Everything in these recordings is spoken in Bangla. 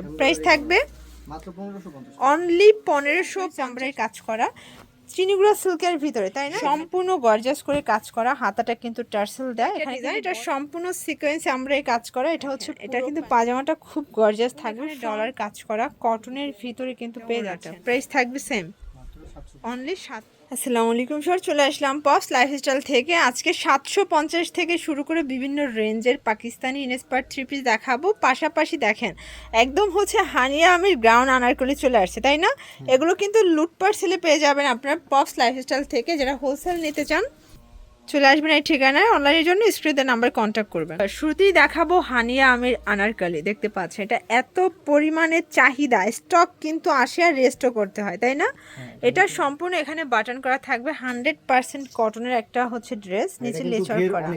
আছে। প্রাইস থাকবে অনলি পনেরোশো চামড়ায় কাজ করা। চিনিগুড়া সিল্কের ভিতরে তাই না? সম্পূর্ণ গর্জাস করে কাজ করা। হাতাটা কিন্তু টার্সেল দেয়। এখানে এটা সম্পূর্ণ সিকোয়েন্স আমরা কাজ করা। এটা হচ্ছে এটা কিন্তু পাজামাটা খুব গর্জাস থাকবে। ডলার কাজ করা। কটনের ভিতরে কিন্তু পেয়ে যাচ্ছে। প্রাইস থাকবে সেম অনলি সাত আসসালামু আলাইকুম স্যার চলে আসলাম পস লাইফস্টাইল থেকে। আজকে সাতশো পঞ্চাশ থেকে শুরু করে বিভিন্ন রেঞ্জের পাকিস্তানি ইনস্পার থ্রি পিস দেখাবো। পাশাপাশি দেখেন একদম হচ্ছে হানিয়া আমি গ্রাউন্ড আনারকলি চলে আসছে তাই না? এগুলো কিন্তু লুট সেলে পেয়ে যাবেন আপনার পপস লাইফস্টাইল থেকে। যারা হোলসেল নিতে চান চলে আসবেন এই ঠিকানায় অনলাইনের জন্য স্ক্রিনে নাম্বার কন্ট্যাক্ট করবেন শুরুতেই দেখাবো হানিয়া আমির আনারকালি দেখতে পাচ্ছেন এটা এত পরিমাণে চাহিদা স্টক কিন্তু আসে আর রেস্টও করতে হয় তাই না? এটা সম্পূর্ণ এখানে বাটন করা থাকবে হান্ড্রেড পার্সেন্ট কটনের একটা হচ্ছে ড্রেস নিচে লেচার করা।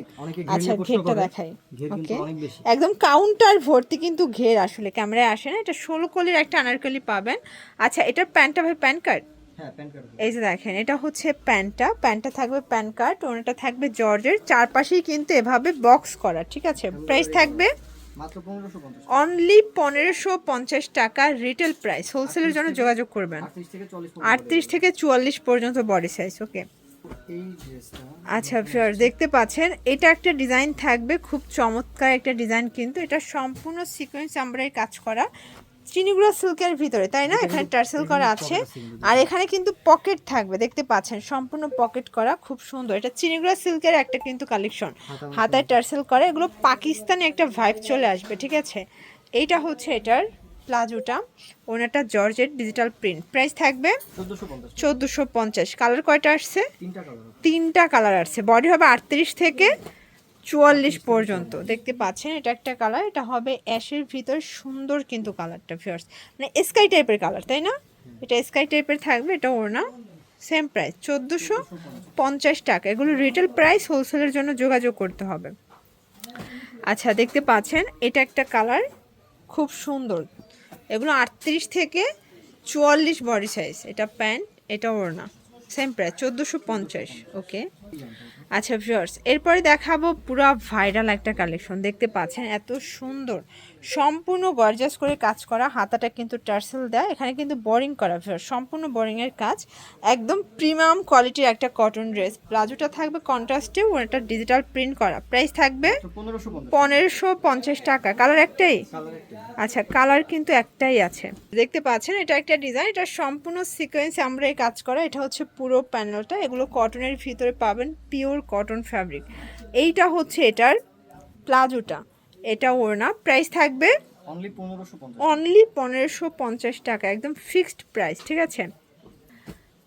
আচ্ছা ঘেরটা দেখাই। ওকে একদম কাউন্টার ভর্তি কিন্তু ঘের আসলে ক্যামেরায় আসে না এটা ষোলো কলির একটা আনারকলি পাবেন। আচ্ছা এটার প্যান্টটা ভাই হ্যাঁ প্যান কার্ড এই যে দেখেন এটা হচ্ছে প্যান্টটা প্যান্টটা থাকবে প্যান কার্ড ওনাটা থাকবে জর্জের। চারপাশেই কিন্তু এভাবে বক্স করা ঠিক আছে? প্রাইস থাকবে অনলি পনেরোশো পঞ্চাশ টাকা রিটেল প্রাইস। হোলসেলের জন্য যোগাযোগ করবেন। আটত্রিশ থেকে চুয়াল্লিশ পর্যন্ত বডি সাইজ ওকে আচ্ছা ফিওর দেখতে পাচ্ছেন এটা একটা ডিজাইন থাকবে খুব চমৎকার একটা ডিজাইন কিন্তু এটা সম্পূর্ণ সিকোয়েন্স আমরাই কাজ করা। চিনিগুড়া সিল্কের ভিতরে তাই না? এখানে টার্সেল করা আছে। আর এখানে কিন্তু পকেট থাকবে দেখতে পাচ্ছেন সম্পূর্ণ পকেট করা খুব সুন্দর। এটা চিনিগুড়া সিল্কের একটা কিন্তু কালেকশন। হাতায় টার্সেল করা এগুলো পাকিস্তানি একটা ভাইব চলে আসবে ঠিক আছে? এইটা হচ্ছে এটার প্লাজোটা ওনাটা জর্জের ডিজিটাল প্রিন্ট। প্রাইস থাকবে চোদ্দোশো পঞ্চাশ। কালার কয়টা আসছে? তিনটা কালার আসছে। বডি হবে আটত্রিশ থেকে চুয়াল্লিশ পর্যন্ত। দেখতে পাচ্ছেন, এটা একটা কালার এটা হবে অ্যাশের ভিতর সুন্দর কিন্তু কালারটা ফিয়ার্স মানে স্কাই টাইপের কালার তাই না? এটা স্কাই টাইপের থাকবে, এটা ওর না সেম প্রাইস চোদ্দোশো পঞ্চাশ টাকা। এগুলো রিটেল প্রাইস হোলসেলের জন্য যোগাযোগ করতে হবে। আচ্ছা দেখতে পাচ্ছেন, এটা একটা কালার খুব সুন্দর। এগুলো আটত্রিশ থেকে চুয়াল্লিশ বডি সাইজ এটা প্যান্ট, এটা ওড়না। সেম প্রাইস চোদ্দোশো পঞ্চাশ ওকে আচ্ছা ভিউয়ার্স এরপরে দেখাবো পুরো ভাইরাল একটা কালেকশন দেখতে পাচ্ছেন এত সুন্দর। সম্পূর্ণ গর্জাস করে কাজ করা হাতাটা কিন্তু টার্সেল দেয়। এখানে কিন্তু বোরিং করা ভিউয়ার্স সম্পূর্ণ বোরিংয়ের কাজ। একদম প্রিমিয়াম কোয়ালিটির একটা কটন ড্রেস প্লাজোটা থাকবে কন্ট্রাস্টে ওটা ডিজিটাল প্রিন্ট করা। প্রাইস থাকবে তো পনেরোশো পঞ্চাশ। টাকা। কালার একটাই? আচ্ছা কালার কিন্তু একটাই আছে। দেখতে পাচ্ছেন এটা একটা ডিজাইন এটা সম্পূর্ণ সিকোয়েন্স আমরা এই কাজ করা। এটা হচ্ছে পুরো প্যানেলটা এগুলো কটনের ভিতরে পাবেন পিওর কটন ফ্যাব্রিক এইটা হচ্ছে এটার প্লাজোটা। এটা ওড়না। প্রাইস থাকবে অনলি পনেরোশো পঞ্চাশ টাকা। একদম ফিক্সড প্রাইস ঠিক আছে?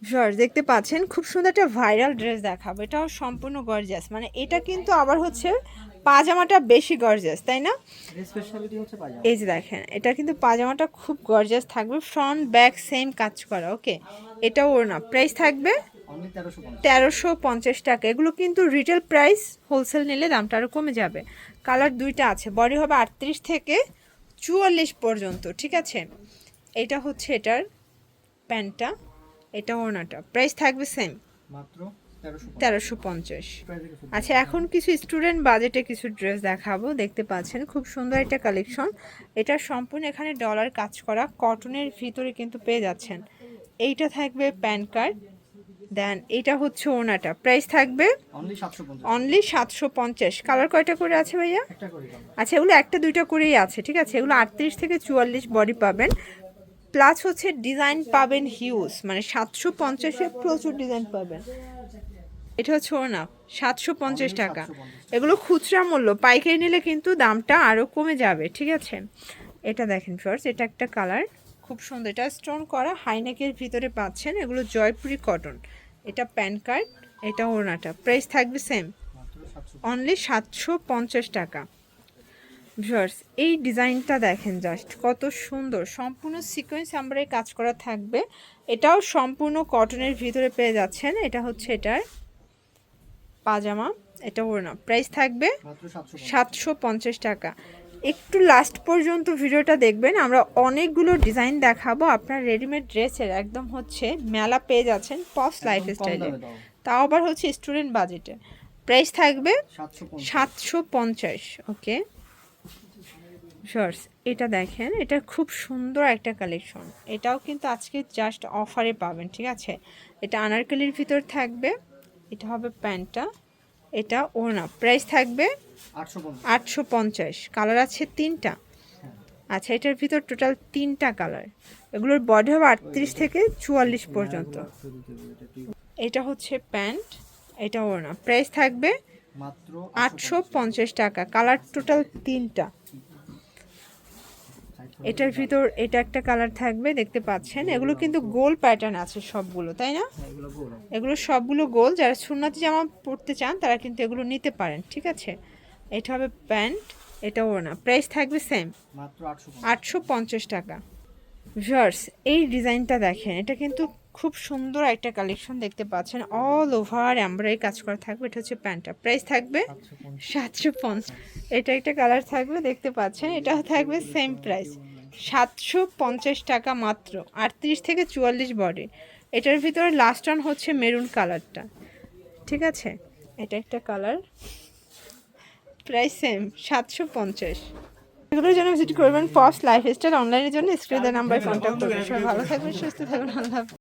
ভিউয়ার্স দেখতে পাচ্ছেন খুব সুন্দর একটা ভাইরাল ড্রেস দেখাবো। এটাও সম্পূর্ণ গর্জিয়াস মানে এটা কিন্তু আবার হচ্ছে পাজামাটা বেশি গর্জিয়াস তাই না? এই যে দেখেন এটা কিন্তু পাজামাটা খুব গর্জিয়াস থাকবে। ফ্রন্ট ব্যাক সেম কাজ করা ওকে এটা ওর না প্রাইস থাকবে তেরোশো পঞ্চাশ। টাকা। এগুলো কিন্তু রিটেল প্রাইস হোলসেল নিলে দামটা আরও কমে যাবে। কালার দুইটা আছে। বডি হবে আটত্রিশ থেকে চুয়াল্লিশ পর্যন্ত ঠিক আছে? এটা হচ্ছে এটার প্যান্টটা এটা ওনাটা। প্রাইস থাকবে সেম মাত্র তেরোশো পঞ্চাশ। আচ্ছা এখন কিছু স্টুডেন্ট বাজেটে কিছু ড্রেস দেখাবো। দেখতে পাচ্ছেন খুব সুন্দর একটা কালেকশন এটা সম্পূর্ণ এখানে ডলার কাজ করা। কটনের ভিতরে কিন্তু পেয়ে যাচ্ছেন। এইটা থাকবে প্যান কার্ড দেন এটা হচ্ছে ওনাটা প্রাইস থাকবে অনলি সাতশো পঞ্চাশ। কালার কয়টা করে আছে ভাইয়া? আচ্ছা এগুলো একটা দুইটা করেই আছে ঠিক আছে? এগুলো আটত্রিশ থেকে চুয়াল্লিশ বডি পাবেন। প্লাস হচ্ছে ডিজাইন পাবেন হিউজ মানে সাতশো পঞ্চাশে প্রচুর ডিজাইন পাবেন। এটা হচ্ছে ওর না সাতশো পঞ্চাশ টাকা। এগুলো খুচরা মূল্য পাইকারি নিলে কিন্তু দামটা আরও কমে যাবে ঠিক আছে? এটা দেখেন ফার্স্ট এটা একটা কালার খুব সুন্দর এটা স্টোন করা হাইনেকের ভিতরে পাচ্ছেন। এগুলো জয়পুরি কটন এটা প্যান কার্ড এটা ওড়নাটা। প্রাইস থাকবে সেম অনলি সাতশো পঞ্চাশ টাকা। ভিউয়ার্স এই ডিজাইনটা দেখেন জাস্ট কত সুন্দর। সম্পূর্ণ সিকোয়েন্স আমরাই কাজ করা থাকবে। এটাও সম্পূর্ণ কটনের ভিতরে পেয়ে যাচ্ছেন। এটা হচ্ছে এটার পাজামা এটা ওড়না। প্রাইস থাকবে সাতশো পঞ্চাশ টাকা। একটু লাস্ট পর্যন্ত ভিডিওটা দেখবেন আমরা অনেকগুলো ডিজাইন দেখাবো। আপনার রেডিমেড ড্রেসের একদম হচ্ছে মেলা পেয়ে যাচ্ছেন পস লাইফ স্টাইলে তাও আবার হচ্ছে স্টুডেন্ট বাজেটে প্রাইস থাকবে সাতশো পঞ্চাশ। সাতশো পঞ্চাশ ওকে শর্টস এটা দেখেন এটা খুব সুন্দর একটা কালেকশন এটাও কিন্তু আজকে জাস্ট অফারে পাবেন ঠিক আছে? এটা আনারকলির ভিতর থাকবে এটা হবে প্যান্টটা। এটা ওড়না। প্রাইস থাকবে আটশো পঞ্চাশ। কালার আছে তিনটা। আচ্ছা এটার ভিতর টোটাল তিনটা কালার এগুলোর বডি হবে আটত্রিশ থেকে চুয়াল্লিশ পর্যন্ত। এটা হচ্ছে প্যান্ট এটা ওড়না। প্রাইস থাকবে মাত্র আটশো পঞ্চাশ। টাকা। কালার টোটাল তিনটা। এটার ভিতর এটা একটা কালার থাকবে দেখতে পাচ্ছেন? এগুলো কিন্তু গোল প্যাটার্ন আছে সবগুলো তাই না? এগুলো সবগুলো গোল। যারা সুন্নাতি জামা পরতে চান তারা কিন্তু এগুলো নিতে পারেন ঠিক আছে? এটা হবে প্যান্ট এটা ওড়না। প্রাইস থাকবে সেম আটশো আটশো পঞ্চাশ টাকা। ভিউয়ার্স এই ডিজাইনটা দেখেন এটা কিন্তু খুব সুন্দর একটা কালেকশন দেখতে পাচ্ছেন। অল ওভার এমব্রয়ডারি কাজ করা থাকবে। এটা হচ্ছে প্যান্টটা। প্রাইস থাকবে সাতশো পঞ্চাশ। এটা একটা কালার থাকবে, দেখতে পাচ্ছেন। এটা থাকবে সেম প্রাইস সাতশো পঞ্চাশ টাকা মাত্র। আটত্রিশ থেকে চুয়াল্লিশ বডি এটার ভিতরে লাস্ট অন হচ্ছে মেরুন কালারটা ঠিক আছে? এটা একটা কালার প্রাইস সেম সাতশো পঞ্চাশ। এগুলোর জন্য ভিজিট করবেন পপস লাইফস্টাইল অনলাইনের জন্য। স্ক্রিনের নাম্বারে কন্ট্যাক্ট করবেন। সবাই ভালো থাকবেন, সুস্থ থাকবেন। আল্লাহ।